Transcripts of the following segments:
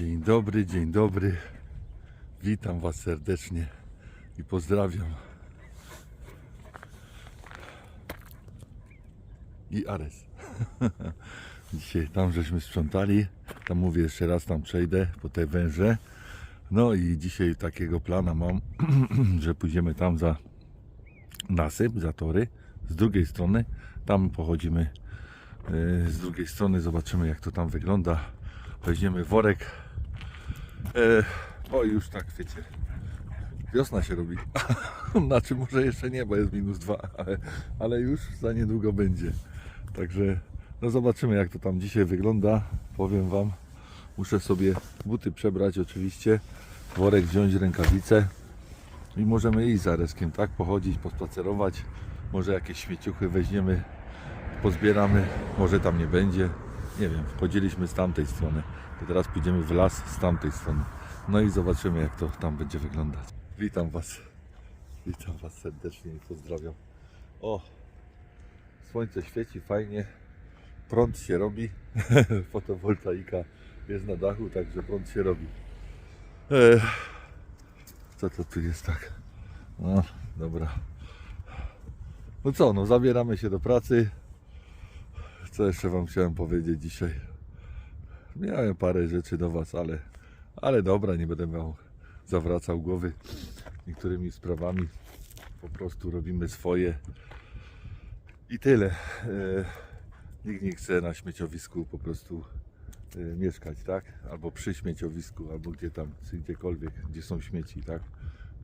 Dzień dobry, dzień dobry. Witam Was serdecznie i pozdrawiam. I Ares. Dzisiaj tam żeśmy sprzątali. Tam mówię jeszcze raz, tam przejdę po te węże. No i dzisiaj takiego plana mam, że pójdziemy tam za nasyp, za tory. Z drugiej strony, tam pochodzimy e, z drugiej strony, zobaczymy jak to tam wygląda. Weźmiemy worek. E, o już tak wiecie, wiosna się robi. Znaczy może jeszcze nie, bo jest minus dwa, ale, ale już za niedługo będzie. Także no zobaczymy jak to tam dzisiaj wygląda. Powiem Wam, muszę sobie buty przebrać oczywiście, worek wziąć, rękawice i możemy iść za reskiem, tak? Pochodzić, pospacerować. Może jakieś śmieciuchy weźmiemy, pozbieramy, może tam nie będzie. Nie wiem, chodziliśmy z tamtej strony, to teraz pójdziemy w las z tamtej strony. No i zobaczymy jak to tam będzie wyglądać. Witam Was. Witam Was serdecznie i pozdrawiam. O, słońce świeci fajnie, prąd się robi, fotowoltaika jest na dachu, także prąd się robi. Ech, co to tu jest tak? No, dobra. No co, no zabieramy się do pracy. Co jeszcze Wam chciałem powiedzieć dzisiaj? Miałem parę rzeczy do Was, ale, ale dobra, nie będę miał zawracał głowy niektórymi sprawami. Po prostu robimy swoje i tyle. E, nikt nie chce na śmieciowisku po prostu e, mieszkać, tak? Albo przy śmieciowisku, albo gdzie tam, gdziekolwiek, gdzie są śmieci, tak?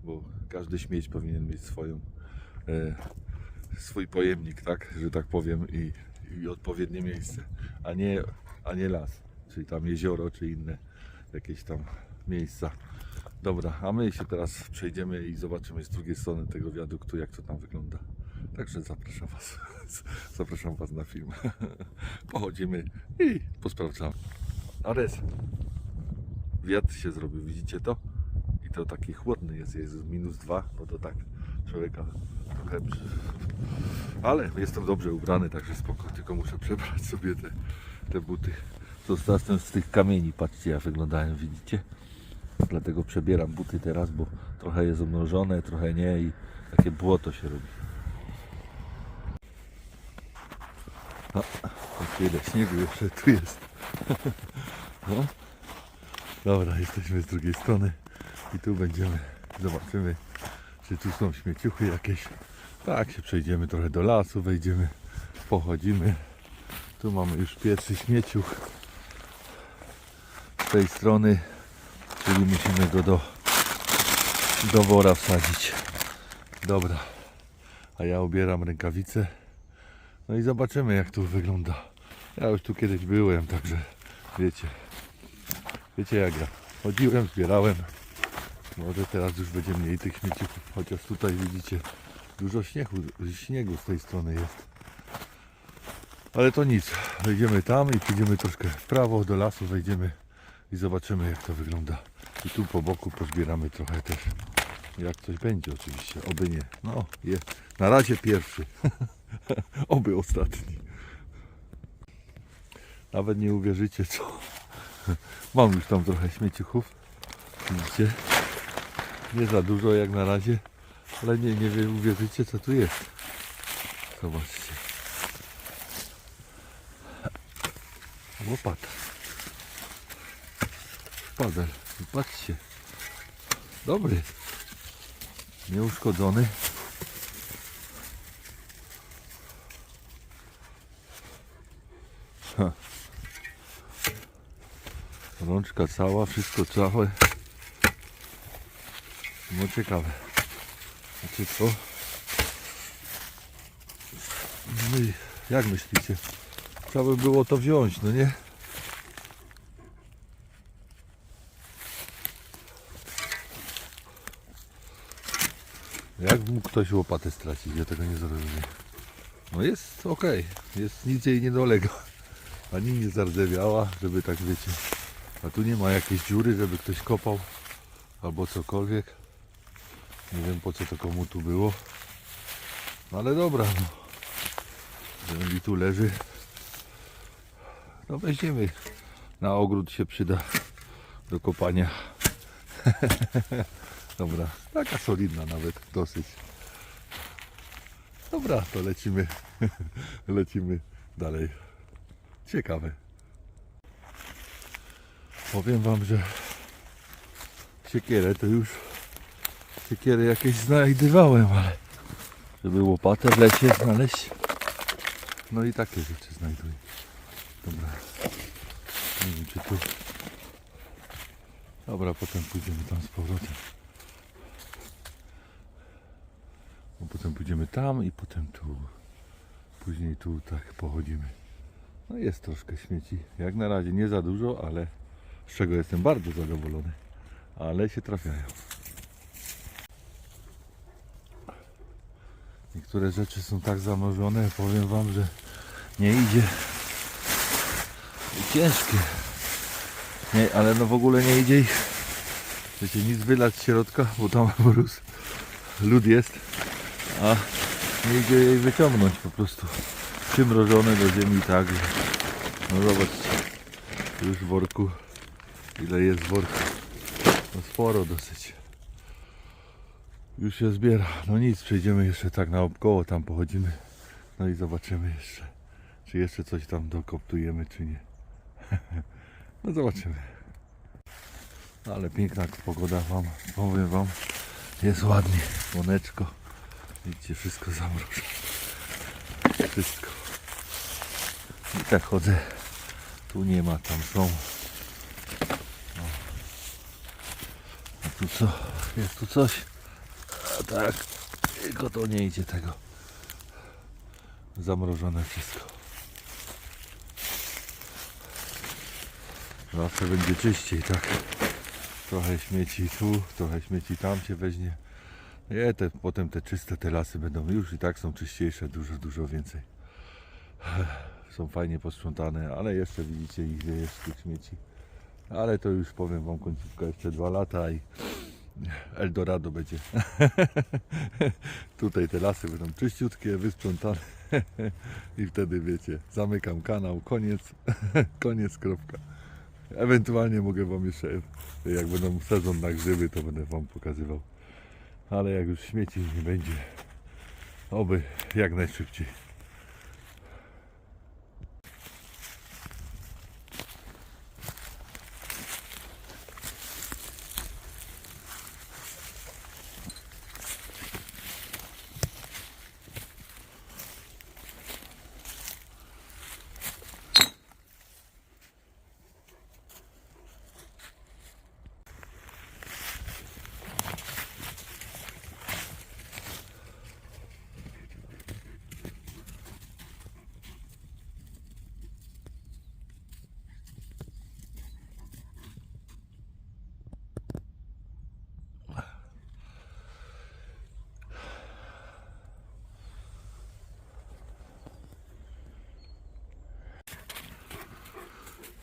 Bo każdy śmieć powinien mieć swoją, e, swój pojemnik, tak? Że tak powiem i, i odpowiednie miejsce, a nie, a nie las, czyli tam jezioro, czy inne jakieś tam miejsca. Dobra, a my się teraz przejdziemy i zobaczymy z drugiej strony tego wiaduktu, jak to tam wygląda. Także zapraszam Was, zapraszam Was na film. Pochodzimy i posprawdzamy. Ares, wiatr się zrobił, widzicie to? I to taki chłodny jest, jest minus dwa, no to tak człowieka trochę... Ale jestem dobrze ubrany, także spoko, tylko muszę przebrać sobie te, te buty. Zostałem z tych kamieni, patrzcie jak wyglądają, widzicie? Dlatego przebieram buty teraz, bo trochę jest obmrożone, trochę nie i takie błoto się robi. O, ile śniegu jeszcze tu jest. No. Dobra, jesteśmy z drugiej strony i tu będziemy, zobaczymy czy tu są śmieciuchy jakieś. Tak, się przejdziemy trochę do lasu, wejdziemy, pochodzimy. Tu mamy już pierwszy śmieciuch z tej strony, czyli musimy go do, do wora wsadzić. Dobra, a ja ubieram rękawice. No i zobaczymy jak tu wygląda. Ja już tu kiedyś byłem, także wiecie. Wiecie jak ja. Chodziłem, zbierałem. Może teraz już będzie mniej tych śmiecików, chociaż tutaj widzicie dużo śniegu, śniegu z tej strony jest. Ale to nic. Wejdziemy tam i pójdziemy troszkę w prawo do lasu, wejdziemy i zobaczymy jak to wygląda. I tu po boku pozbieramy trochę też. Jak coś będzie oczywiście, oby nie. No, je, na razie pierwszy. oby ostatni. Nawet nie uwierzycie co. Mam już tam trochę śmieciuchów. Widzicie? Nie za dużo jak na razie, ale nie, nie wiem, uwierzycie co tu jest. Zobaczcie. Łopata. Szpadel. I Patrzcie. Dobry. Nieuszkodzony. Ha. Rączka cała, wszystko całe. No ciekawe. Znaczy co? No i jak myślicie? Trzeba by było to wziąć, no nie? Jak mógł ktoś łopatę stracić? Ja tego nie zrozumiem. No jest ok, jest nic jej nie dolega. Ani nie zardzewiała, żeby tak wiecie. A tu nie ma jakiejś dziury, żeby ktoś kopał albo cokolwiek. Nie wiem po co to komu tu było. No ale dobra, no. Jeżeli tu leży, no weźmiemy. Na ogród się przyda. do kopania. Dobra, taka solidna nawet, dosyć. Dobra, to lecimy, lecimy dalej. Ciekawe. Powiem wam, że siekierę to już siekierę jakieś znajdywałem, ale żeby łopatę w lesie znaleźć, no i takie rzeczy znajduję. Dobra. Nie wiem czy tu. Dobra, potem pójdziemy tam z powrotem. Bo potem pójdziemy tam i potem tu. Później tu tak pochodzimy. No jest troszkę śmieci. Jak na razie nie za dużo, ale z czego jestem bardzo zadowolony. Ale się trafiają. Niektóre rzeczy są tak zamrożone, powiem wam, że nie idzie. Ciężkie. Nie, ale no w ogóle nie idzie ich. Wiecie, nic wylać z środka, bo tam mróz. Lód jest. A nie idzie jej wyciągnąć po prostu. Przymrożone do ziemi tak. No zobaczcie. Już w worku. Ile jest w worku? No sporo dosyć. Już się zbiera. No nic, przejdziemy jeszcze tak naokoło, tam pochodzimy. No i zobaczymy jeszcze, czy jeszcze coś tam dokoptujemy, czy nie. No zobaczymy. Ale piękna pogoda wam, powiem wam. Jest ładnie, słoneczko. Widzicie, wszystko zamrożone. Wszystko. I tak chodzę. Tu nie ma, tam są. O. A tu co? Jest tu coś? Tak, tylko to nie idzie tego. Zamrożone wszystko. Zawsze będzie czyściej, tak? Trochę śmieci tu, trochę śmieci tam się weźmie. Nie, te, potem te czyste te lasy będą już i tak są czyściejsze, dużo, dużo więcej. Są fajnie posprzątane, ale jeszcze widzicie ile jest tych śmieci. Ale to już powiem wam końcówka jeszcze dwa lata i Eldorado będzie. Tutaj te lasy będą czyściutkie, wysprzątane i wtedy wiecie, zamykam kanał, koniec, koniec, kropka. Ewentualnie mogę wam jeszcze, jak będą sezon na grzyby, to będę wam pokazywał. Ale jak już śmieci nie będzie, oby jak najszybciej.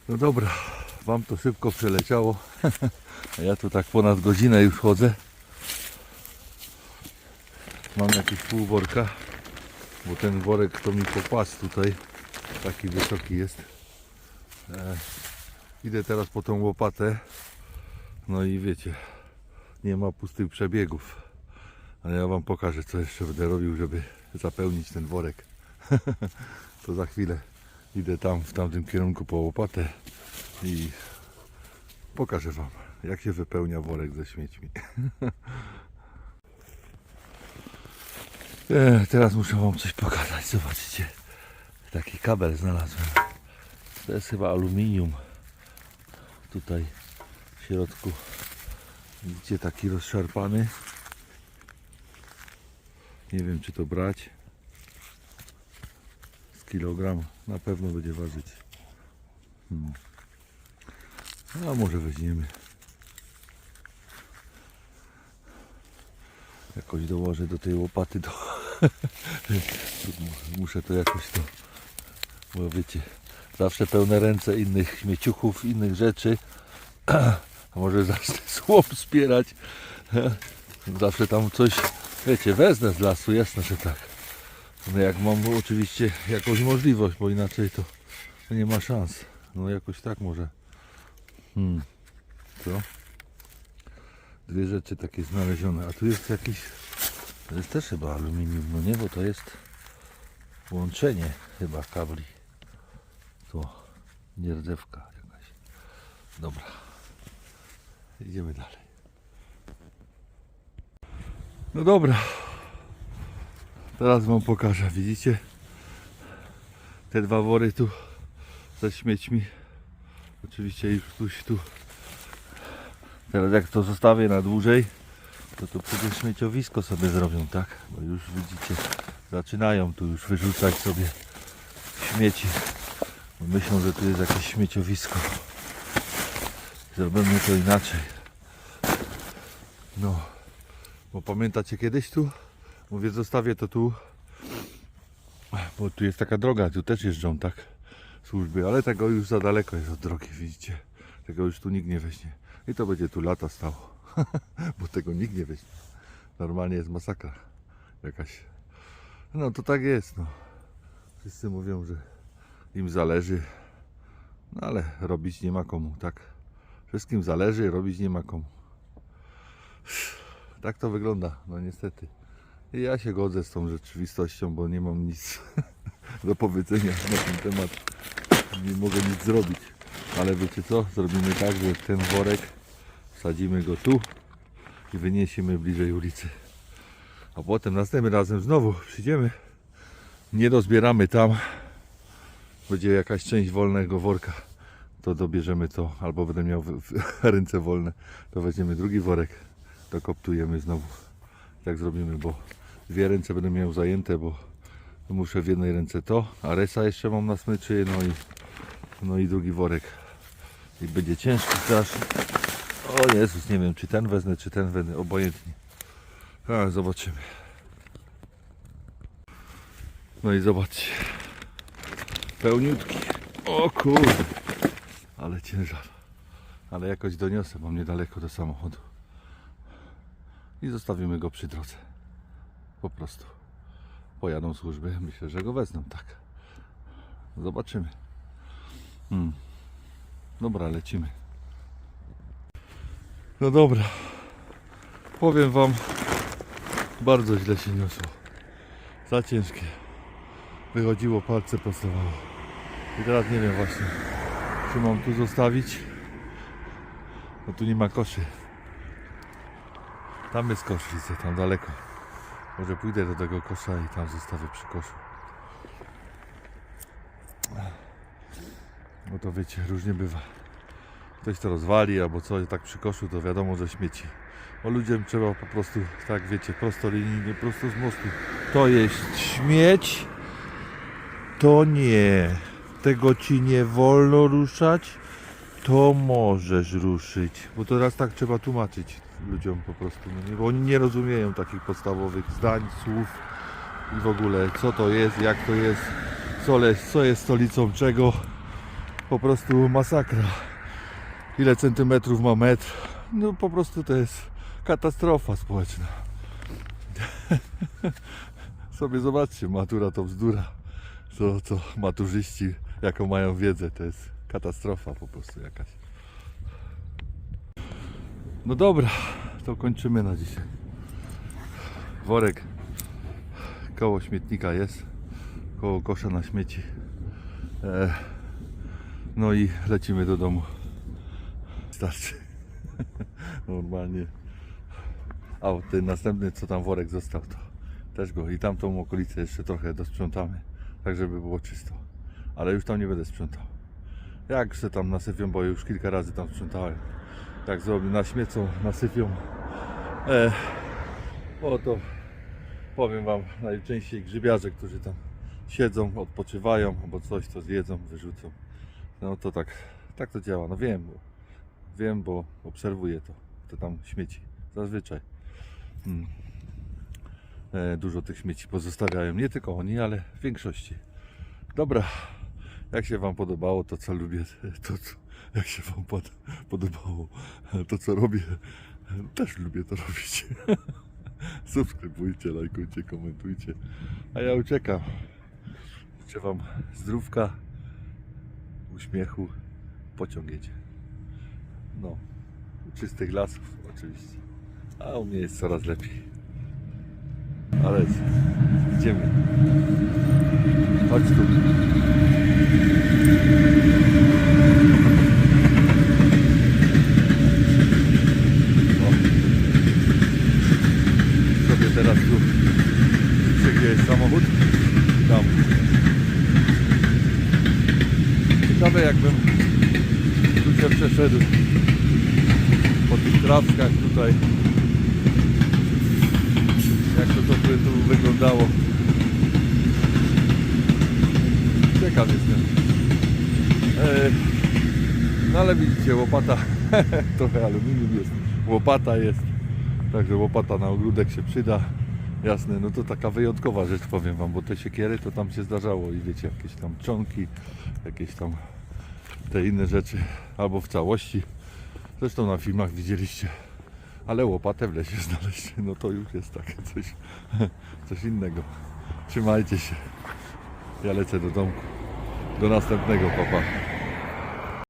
No dobra, wam to szybko przeleciało. Ja tu tak ponad godzinę już chodzę. Mam jakieś pół worka, bo ten worek to mi popas tutaj. Taki wysoki jest. E, idę teraz po tą łopatę. No i wiecie, nie ma pustych przebiegów. Ale ja wam pokażę, co jeszcze będę robił, żeby zapełnić ten worek. to za chwilę idę tam w tamtym kierunku po łopatę i pokażę wam jak się wypełnia worek ze śmiećmi. e, teraz muszę wam coś pokazać, zobaczcie. Taki kabel znalazłem. To jest chyba aluminium. Tutaj w środku. Widzicie taki rozszarpany. Nie wiem czy to brać kilogram na pewno będzie ważyć. Hmm. A może weźmiemy. Jakoś dołożę do tej łopaty. Do... Muszę to jakoś to. Bo wiecie, zawsze pełne ręce innych śmieciuchów, innych rzeczy. A może zacznę słom wspierać. Zawsze tam coś, wiecie, wezmę z lasu, jasne, że tak. No jak mam oczywiście jakąś możliwość, bo inaczej to nie ma szans. No jakoś tak może. Hmm. co? Dwie rzeczy takie znalezione, a tu jest jakiś, to jest też chyba aluminium, no nie, bo to jest łączenie chyba kabli. To nierdzewka jakaś. Dobra, idziemy dalej. No dobra, teraz wam pokażę, widzicie? Te dwa wory tu ze śmiećmi. Oczywiście już ktoś tu Teraz jak to zostawię na dłużej, to tu przecież śmieciowisko sobie zrobią, tak? Bo już widzicie, zaczynają tu już wyrzucać sobie śmieci. Myślą, że tu jest jakieś śmieciowisko. Zrobimy to inaczej. No, bo pamiętacie kiedyś tu? Mówię, zostawię to tu, bo tu jest taka droga, tu też jeżdżą, tak? Służby, ale tego już za daleko jest od drogi, widzicie? Tego już tu nikt nie weźmie. I to będzie tu lata stało. Bo tego nikt nie weźmie. Normalnie jest masakra jakaś. No to tak jest, no. Wszyscy mówią, że im zależy. No ale robić nie ma komu, tak? Wszystkim zależy, robić nie ma komu. Tak to wygląda, no niestety. Ja się godzę z tą rzeczywistością, bo nie mam nic do powiedzenia na ten temat. Nie mogę nic zrobić. Ale wiecie co? Zrobimy tak, że ten worek wsadzimy go tu i wyniesiemy bliżej ulicy. A potem następnym razem znowu przyjdziemy. Nie dozbieramy tam. Będzie jakaś część wolnego worka. To dobierzemy to, albo będę miał ręce wolne, to weźmiemy drugi worek, dokoptujemy znowu. Tak zrobimy, bo dwie ręce będę miał zajęte, bo muszę w jednej ręce to, a resa jeszcze mam na smyczy, no i no i drugi worek. I będzie ciężki strasznie. O Jezus, nie wiem czy ten wezmę, czy ten wezmę, obojętnie. A, zobaczymy. No i zobaczcie. Pełniutki. O kurde. Ale ciężar. Ale jakoś doniosę, mam niedaleko do samochodu. I zostawimy go przy drodze. Po prostu. Pojadą służby, myślę, że go wezmą, tak. Zobaczymy. Hmm. Dobra, lecimy. No dobra. Powiem wam, bardzo źle się niosło. Za ciężkie. Wychodziło, palce pasowało. I teraz nie wiem właśnie, czy mam tu zostawić. No tu nie ma koszy. Tam jest kosz, widzę, tam daleko. Może pójdę do tego kosza i tam zostawię przy koszu. No to wiecie, różnie bywa. Ktoś to rozwali albo coś, tak przy koszu to wiadomo, że śmieci. Bo ludziom trzeba po prostu, tak wiecie, prosto linijnie, prosto z mostu. To jest śmieć, to nie. Tego ci nie wolno ruszać, to możesz ruszyć. Bo to raz tak trzeba tłumaczyć ludziom po prostu, no nie? bo oni nie rozumieją takich podstawowych zdań, słów i w ogóle co to jest, jak to jest, co jest, co jest stolicą czego po prostu masakra. Ile centymetrów ma metr? No po prostu to jest katastrofa społeczna. Sobie zobaczcie, matura to bzdura. Co, co maturzyści, jaką mają wiedzę, to jest katastrofa po prostu jakaś. No dobra, to kończymy na dzisiaj. Worek koło śmietnika jest, koło kosza na śmieci. E, no i lecimy do domu. Starczy. Normalnie. A ten następny, co tam worek został, to też go i tamtą okolicę jeszcze trochę dosprzątamy, tak żeby było czysto. Ale już tam nie będę sprzątał. Jak se tam nasypią, bo już kilka razy tam sprzątałem. Jak zrobię, naśmiecą, nasypią. E, o to powiem Wam, najczęściej grzybiarze, którzy tam siedzą, odpoczywają, albo coś to zjedzą, wyrzucą. No to tak, tak to działa. No wiem, bo, wiem, bo obserwuję to, to tam śmieci. Zazwyczaj. Mm. E, dużo tych śmieci pozostawiają. Nie tylko oni, ale w większości. Dobra, jak się Wam podobało to, co lubię, to co, jak się Wam pod, podobało to, co robię, też lubię to robić. Subskrybujcie, lajkujcie, komentujcie. A ja uciekam. Życzę Wam zdrówka, uśmiechu, pociąg jedzie. No, czystych lasów oczywiście. A u mnie jest coraz lepiej. Ale idziemy. Chodź tu. O. Sobie teraz tu przegrzejesz samochód. Tam. Ciekawe jakbym tu się przeszedł po tych trawskach tutaj. Jak to, to by tu wyglądało. Ciekaw jestem. E, no ale widzicie, łopata, trochę aluminium jest, łopata jest, także łopata na ogródek się przyda. Jasne, no to taka wyjątkowa rzecz powiem Wam, bo te siekiery to tam się zdarzało i wiecie, jakieś tam czonki, jakieś tam te inne rzeczy, albo w całości. Zresztą na filmach widzieliście, ale łopatę w lesie znaleźć, no to już jest takie coś, coś innego. Trzymajcie się, ja lecę do domku. Do następnego, papa.